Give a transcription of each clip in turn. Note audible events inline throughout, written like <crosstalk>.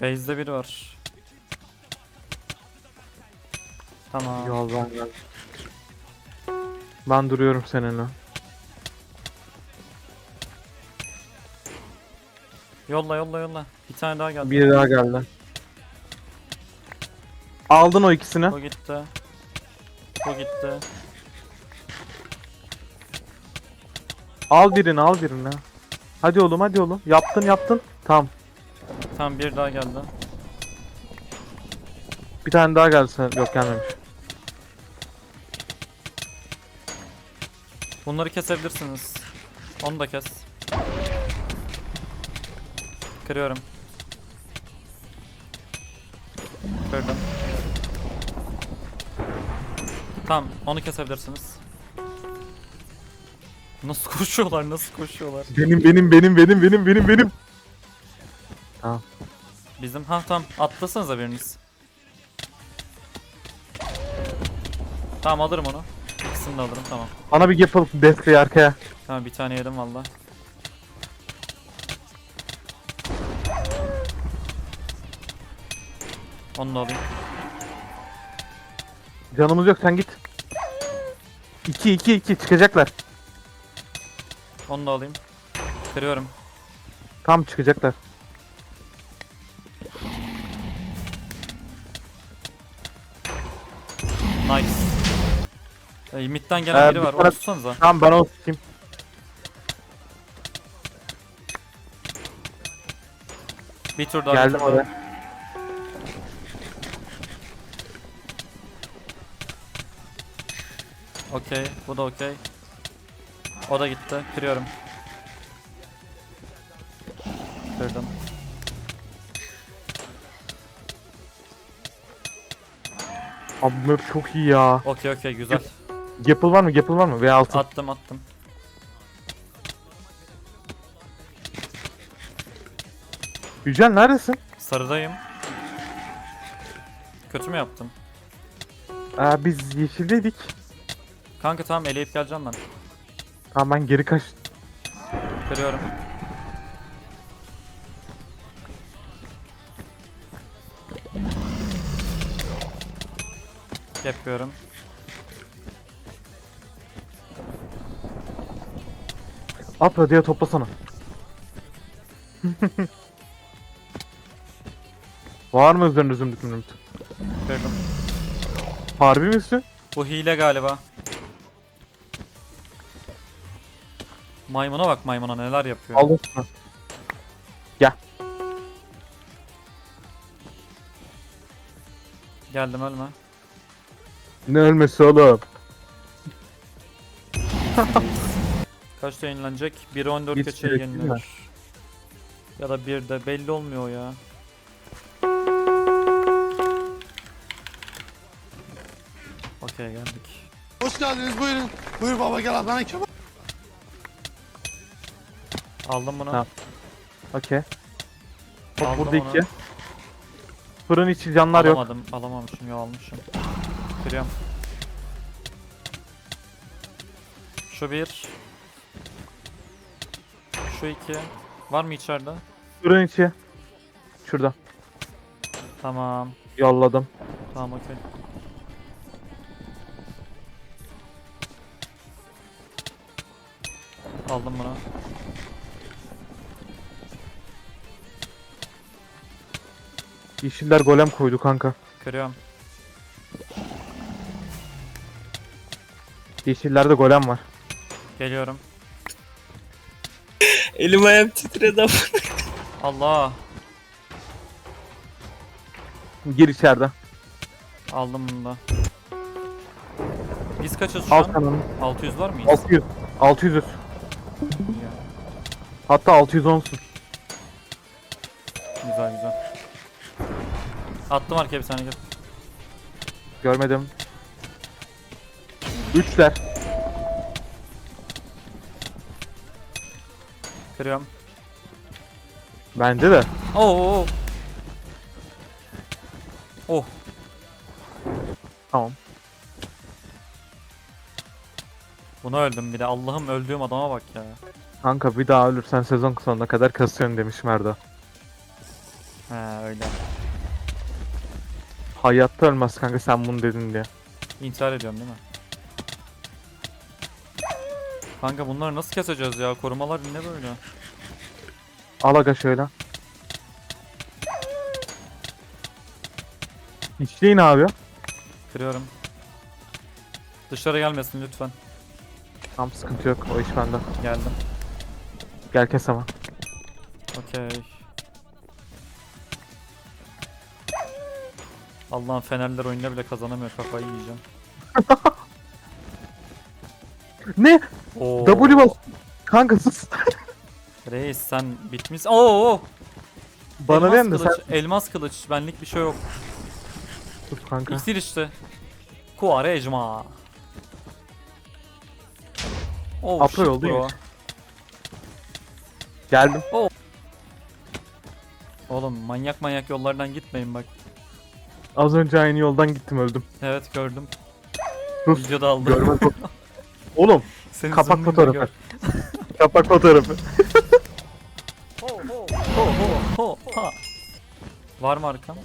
Base'de biri var. Tamam. Yoldan gel. Ben duruyorum seninle. Yolla yolla yolla. Bir tane daha geldi. Bir daha geldi. Aldın o ikisini. Bu gitti. Bu gitti. Al birini al birini. Hadi oğlum hadi oğlum. Yaptın yaptın. Tamam. Tamam bir daha geldi. Bir tane daha gelsin. Yok gelmemiş. Bunları kesebilirsiniz. Onu da kes. Kırıyorum. Kırdım. Tamam, onu kesebilirsiniz. Nasıl <laughs> koşuyorlar, nasıl koşuyorlar? Benim benim benim benim benim benim benim. Bizim, ha tamam, atlasanıza biriniz. Tamam alırım onu. İkisini de alırım, tamam. Bana bir yapalım desteği arkaya. Tamam bir tane yedim valla. Onu da alayım. Canımız yok sen git. 2 2 2 çıkacaklar. Onu da alayım. Kırıyorum. Tam çıkacaklar. E, mid'den gelen Ee, biri bir var. tane- Onu tutsanıza. Tamam ben o sikeyim. Bir tur daha. bir Geldim tur daha. oraya. Okey. Bu da okey. O da gitti. Kırıyorum. Kırdım. Abi bu map çok iyi ya. Okey okey güzel. Gapple var mı? Gapple var mı? Veya altın. Attım attım. Yücel neredesin? Sarıdayım. Kötü mü yaptım? Ee, biz yeşildeydik. Kanka tamam eleyip geleceğim ben. Tamam ben geri kaç. Kırıyorum. Yapıyorum. At radyoya toplasana. var mı üzerinde zümrüt mümrüt? Kırdım. Harbi misin? Bu hile galiba. Maymuna bak maymuna neler yapıyor. Aldın şunu. Geldim ölme. Ne ölmesi oğlum? <laughs> Kaçta yenilenecek? 1'e 14 Hiç geçe gerek değil mi? yenilenir. Ya da 1'de belli olmuyor ya. Okey geldik. Hoş geldiniz buyurun. Buyur baba gel Adana kebap. Aldım bunu. Tamam. Okey. Hop Aldım burada onu. iki. Fırın içi canlar yok. Alamadım. Alamamışım ya almışım. Kırıyorum. Şu bir. Şu iki. Var mı içeride? Fırın içi. Şurada. Tamam. Yolladım. Tamam okey. Aldım bunu. Yeşiller golem koydu kanka. Kırıyorum. Yeşillerde golem var. Geliyorum. Elim ayağım titredi. Allah. Gir içeride. Aldım bunu da. Biz kaçız şu Al an? onu. 600 var mıyız? 600. 600. Hatta 610'sun. Güzel güzel. Attım arkaya bir tane gel. Görmedim. Üçler. Kırıyorum. Bence de. Oo. oo. Oh. Tamam. Buna öldüm bir de. Allah'ım öldüğüm adama bak ya. Kanka bir daha ölürsen sezon sonuna kadar kasıyorsun demiş Merdo. He öyle. Hayatta ölmez kanka sen bunu dedin diye. İntihar ediyorum değil mi? Kanka bunları nasıl keseceğiz ya? Korumalar ne böyle? Al aga şöyle. İçleyin abi. Kırıyorum. Dışarı gelmesin lütfen. Tam sıkıntı yok o iş bende. Geldim. Gel kes ama. Okey. Allah'ın fenerler oyunda bile kazanamıyor kafayı yiyeceğim. <laughs> Ne? Oo. W bas. Kanka sus. <laughs> Reis sen bitmiş. Oo. Bana elmas de kılıç, sen Elmas kılıç benlik bir şey yok. sus kanka. İksir işte. Kuarejma. Oh shit oldu ya. Geldim. Oğlum manyak manyak yollardan gitmeyin bak. Az önce aynı yoldan gittim öldüm. Evet gördüm. Sus. Videoda aldım. Görmez <laughs> Oğlum Senin kapak zoom'unu fotoğrafı. gör. <laughs> kapak fotoğrafı. Ho ho ho ho ho ha. Var mı arkam?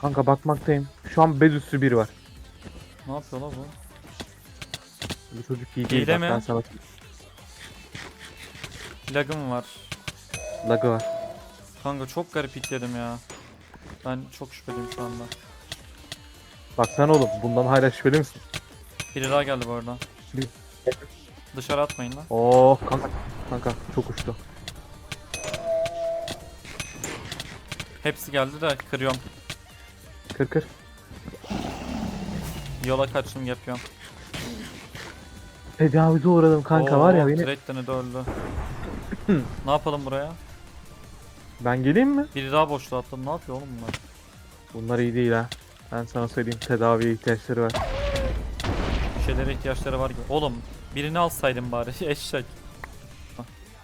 Kanka bakmaktayım. Şu an bez üstü bir var. Ne yapıyor la bu? Bu çocuk iyi değil. Hile bak mi? Ben sana Lagım var. lagı var. Kanka çok garip itledim ya. Ben çok şüpheliyim şu anda. Bak sen oğlum bundan hala şüpheli misin? Biri daha geldi bu arada. Bir- Dışarı atmayın lan. Oh kanka. Kanka çok uçtu. Hepsi geldi de kırıyorum. Kır kır. Yola kaçtım yapıyorum. Tecavüze uğradım kanka var ya beni. Trade'den de öldü. <clears throat> ne yapalım buraya? Ben geleyim mi? Biri daha boşluğa attım. Ne yapıyor oğlum bunlar? Bunlar iyi değil ha. Ben sana söyleyeyim tedaviye ihtiyaçları var. Şeylere ihtiyaçları var gibi. Oğlum birini alsaydım bari. <laughs> Eşek.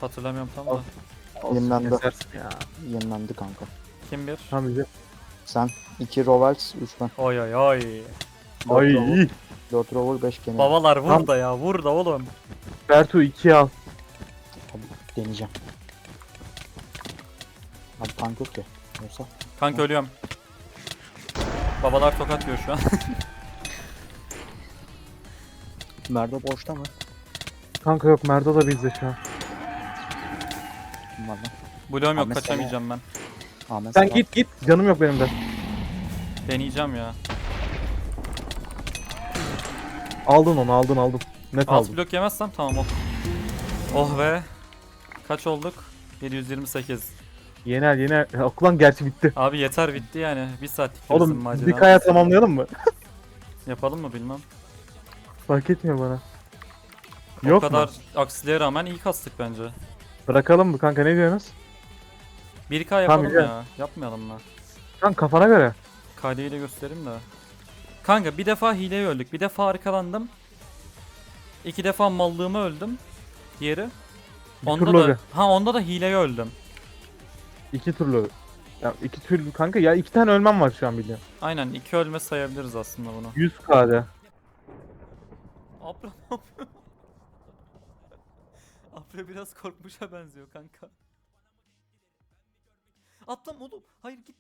Hatırlamıyorum tam da. Kesersin ya. Yenilendi kanka. Kim bir? Tam bize. Sen 2 Rovers, 3 ben. Oy oy oy. 4 Ay Rover, iyi. 4 Rover, 5 Kenny. Babalar vur Tam- da ya vur da oğlum. Bertu 2 al. Abi deneyeceğim. Abi tank yok ki. Yoksa Kanka ölüyorum. Babalar tokat yiyor şu an. <laughs> Merdo boşta mı? Kanka yok Merdo da bizde şu an. Kim var lan? Bloğum yok Ahmet kaçamayacağım ben. Ahmet Sen Salah. git git. Canım yok benim de. Deneyeceğim ya. Aldın onu aldın aldın. Net Alt aldın. blok yemezsem tamam o. Oh be. Kaç olduk? 728. Yener yener. Okulan gerçi bitti. Abi yeter bitti yani. Bir saatlik Oğlum resim macera. bir kaya tamamlayalım mı? <laughs> Yapalım mı bilmem. Fark etmiyor bana. o Yok kadar mu? aksiliğe rağmen iyi kastık bence. Bırakalım mı kanka ne diyorsunuz? 1K yapalım güzel. ya. Yapmayalım mı? Kan kafana göre. KD'yi de göstereyim de. Kanka bir defa hileye öldük. Bir defa arkalandım. İki defa mallığıma öldüm. Diğeri. Bir Onda turlu da ha onda da hileye öldüm. İki turlu. Ya iki türlü kanka ya iki tane ölmem var şu an biliyorum. Aynen iki ölme sayabiliriz aslında bunu. 100 KD. Apra ne yapıyor? <laughs> Apra biraz korkmuşa benziyor kanka. Atlam oğlum. Hayır git.